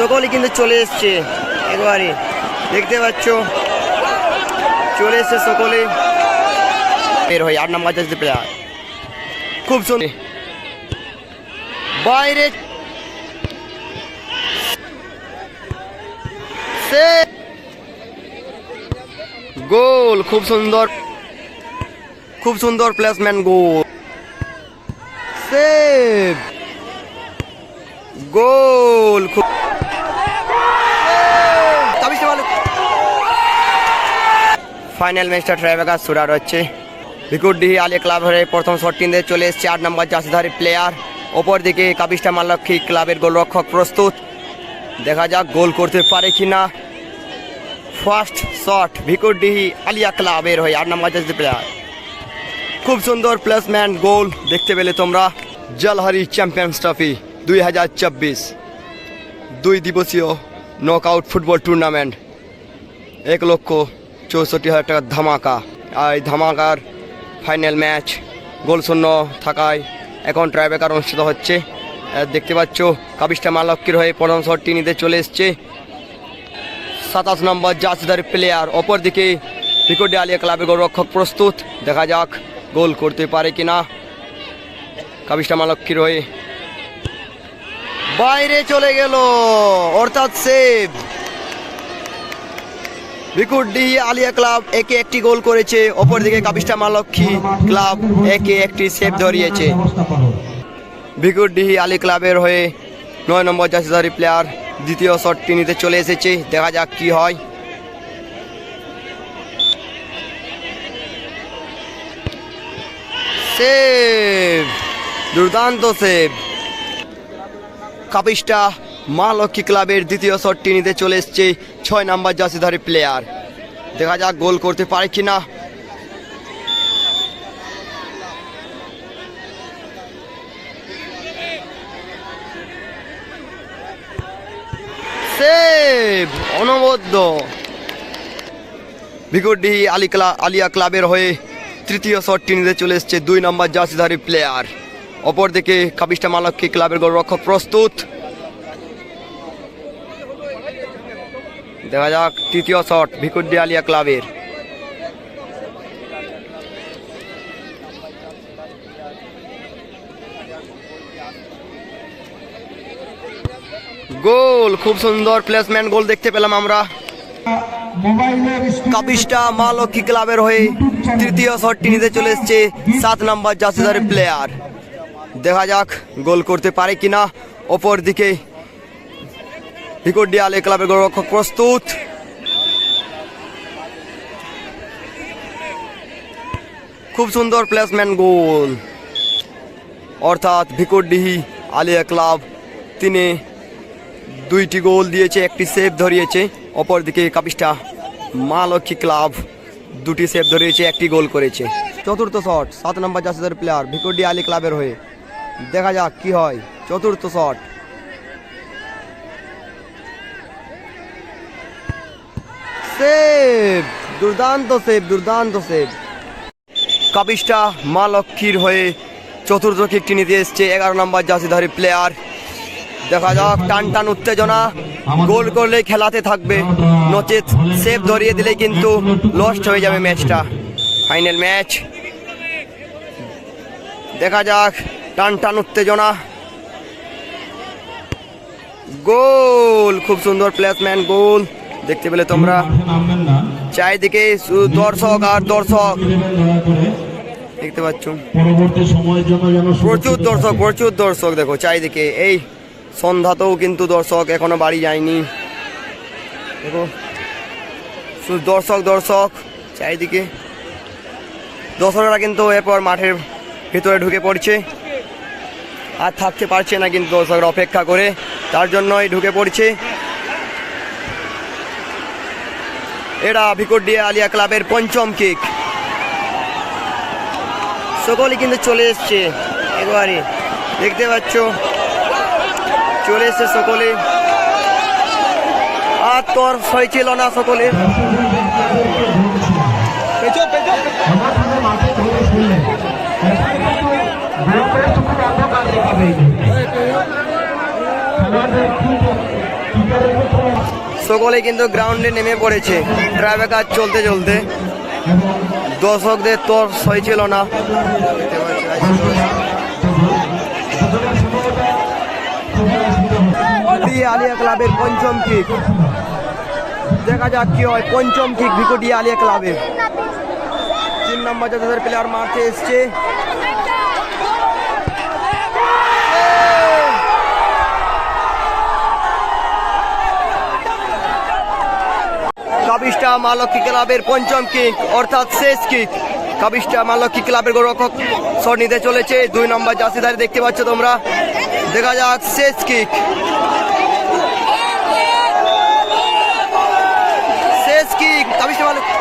সকলে কিন্তু চলে এসছে একবারে। দেখতে পাচ্ছ? চলে এসছে সকলে। বের হয়ে আট নাম্বার জার্সি প্লেয়ার খুব সুন্দর। বাইরে। গোল। খুব সুন্দর। খুব সুন্দর প্লেসমেন্ট গোল। সেভ। গোল। খুব ফাইনাল ম্যাচটা ট্রাইবেকার শুরু হচ্ছে। ভিকুরডিহি আলী হয়ে প্রথম শট দিয়ে চলে এসেছে আট নম্বর জাসিধারী প্লেয়ার ওপর দিকে কাবিস্টা মালক্ষী ক্লাবের গোলরক্ষক প্রস্তুত। দেখা যাক গোল করতে পারে কি না ফার্স্ট শট ভিকুরডিহি আলিয়া ক্লাবের হয়ে আট নম্বর জাসি প্লেয়ার খুব সুন্দর প্লেসমেন্ট গোল, দেখতে পেলে তোমরা। জলহারি চ্যাম্পিয়ন্স ট্রফি দুই হাজার চব্বিশ। দুই দিবসীয় নকআউট ফুটবল টুর্নামেন্ট এক লক্ষ চৌষট্টি হাজার টাকার ধামাকা। আর এই ধামাকার ফাইনাল ম্যাচ গোল শূন্য থাকায় এখন ট্রাইবেকার অনুষ্ঠিত হচ্ছে। দেখতে পাচ্ছ কাবিস্টা মালক্কির হয়ে প্রথম শটটি নিতে চলে এসছে। সাতাশ নম্বর জাসিদার প্লেয়ার অপরদিকে ভিকোডি আলিয়া ক্লাবের গোলরক্ষক প্রস্তুত। দেখা যাক, গোল করতে পারে কিনা। কাবিস্টা মালক্কির হয়ে বাইরে চলে গেল, অর্থাৎ সেভ ভিকুডি আলিয়া ক্লাব একে একটি গোল করেছে, অপরদিকে কাবিস্টা মালক্ষী ক্লাব একে একটি সেভ ধরিয়েছে। ভিকুডি আলী ক্লাবের হয়ে নয় নম্বর জাসিদারি প্লেয়ার দ্বিতীয় শটটি নিতে চলে এসেছে, দেখা যাক কি হয়। সেভ, দুর্দান্ত সেভ। কাপিস্টা মা লক্ষ্মী ক্লাবের দ্বিতীয় শটটি নিতে চলে এসছে ছয় নাম্বার জাসিধারী প্লেয়ার দেখা যাক গোল করতে পারে কিনা। সেভ অনবদ্য। ভিকুডি আলী ক্লা আলিয়া ক্লাবের হয়ে তৃতীয় শটটি নিতে চলে এসছে দুই নম্বর জাসিধারী প্লেয়ার অপরদিকে কাবিস্টা মালক্ষী ক্লাবের গোলরক্ষক প্রস্তুত। দেখা যাক, তৃতীয় শট ভিকুডি আলিয়া ক্লাবের। গোল, খুব সুন্দর প্লেসমেন্ট গোল দেখতে পেলাম আমরা। কাপিস্টা মা লক্ষ্মী ক্লাবের হয়ে তৃতীয় শটটি নিতে চলে এসছে সাত নম্বর জাসিদারের প্লেয়ার দেখা যাক গোল করতে পারে কিনা অপর দিকে ভিকোডি আলী ক্লাবের গোলরক্ষক প্রস্তুত খুব সুন্দর প্লেসমেন্ট গোল অর্থাৎ ভিকোডিহি আলিয়া ক্লাব তিনি দুইটি গোল দিয়েছে, একটি সেভ ধরিয়েছে। অপরদিকে কাপিস্টা মা লক্ষ্মী ক্লাব দুটি সেভ ধরিয়েছে, একটি গোল করেছে। চতুর্থ শট সাত নম্বর জাসিদার প্লেয়ার ভিকোডি আলী ক্লাবের হয়ে। দেখা যাক কি হয়। চতুর্থ শট সেভ দুর্দান্ত সেভ দুর্দান্ত সেভ কাপিস্টা মা লক্ষ্মীর হয়ে চতুর্থ কিকটি নিতে এসছে, এগারো নম্বর জাসিধারী প্লেয়ার দেখা যাক, টান টান উত্তেজনা, গোল করলে খেলাতে থাকবে। নচেত সেভ ধরিয়ে দিলে কিন্তু লস্ট হয়ে যাবে ম্যাচটা। ফাইনাল ম্যাচ দেখা যাক, টান টান উত্তেজনা। গোল! খুব সুন্দর প্লেসম্যান গোল। দেখতে পেলে তোমরা। চারিদিকে দর্শক আর দর্শক। দেখতে পাচ্ছ। প্রচুর দর্শক প্রচুর দর্শক দেখো চারিদিকে। এই সন্ধ্যাতেও কিন্তু দর্শক এখনও বাড়ি যায়নি। দেখো। দর্শক দর্শক চারিদিকে। দর্শকরা কিন্তু এরপর মাঠের ভিতরে ঢুকে পড়ছে। আর থাকতে পারছে না কিন্তু দর্শকরা অপেক্ষা করে। তার জন্যই ঢুকে পড়ছে। এরা ভিকোডিয়া আলিয়া ক্লাবের পঞ্চম কিক সকলে কিন্তু চলে এসছে একবারে। দেখতে পাচ্ছ? চলে এসছে সকলে। আর তোর সই ছিল না সকলে। খেলোয়াড়দের খুব সকলেই কিন্তু গ্রাউন্ডে নেমে পড়েছে। ট্রাইবেকার চলতে চলতে। দর্শকদের তোর সই ছিল না আলিয়া ক্লাবের পঞ্চম কিক দেখা যাক কি হয়। পঞ্চম কিক ভিকুটি আলিয়া ক্লাবের। তিন নম্বর যাদের প্লেয়ার মারতে এসছে। কাবিস্টা মালক্ষী ক্লাবের পঞ্চম কিক অর্থাৎ শেষ কিক কাবিষ্টা মালক্ষী ক্লাবের গোরক্ষক শট নিতে চলেছে। দুই নম্বর জাসিদারি দেখতে পাচ্ছ তোমরা। দেখা যাক, শেষ কিক শেষ কিক কাবিস্টা মালক্ষী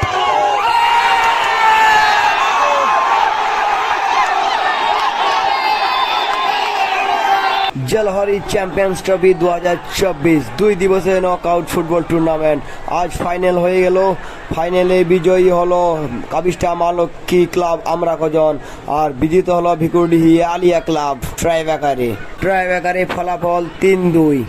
জলহরি চ্যাম্পিয়ন্স ট্রফি দু দুই দিবসে নকআউট ফুটবল টুর্নামেন্ট আজ ফাইনাল হয়ে গেল। ফাইনালে বিজয়ী হলো কাবিস্টা মালক্ষী ক্লাব আমরা কজন আর বিজিত হলো ভিকুরডিহি আলিয়া ক্লাব ট্রাইব্যাকারে ট্রাইব্যাকারে ফলাফল তিন দুই।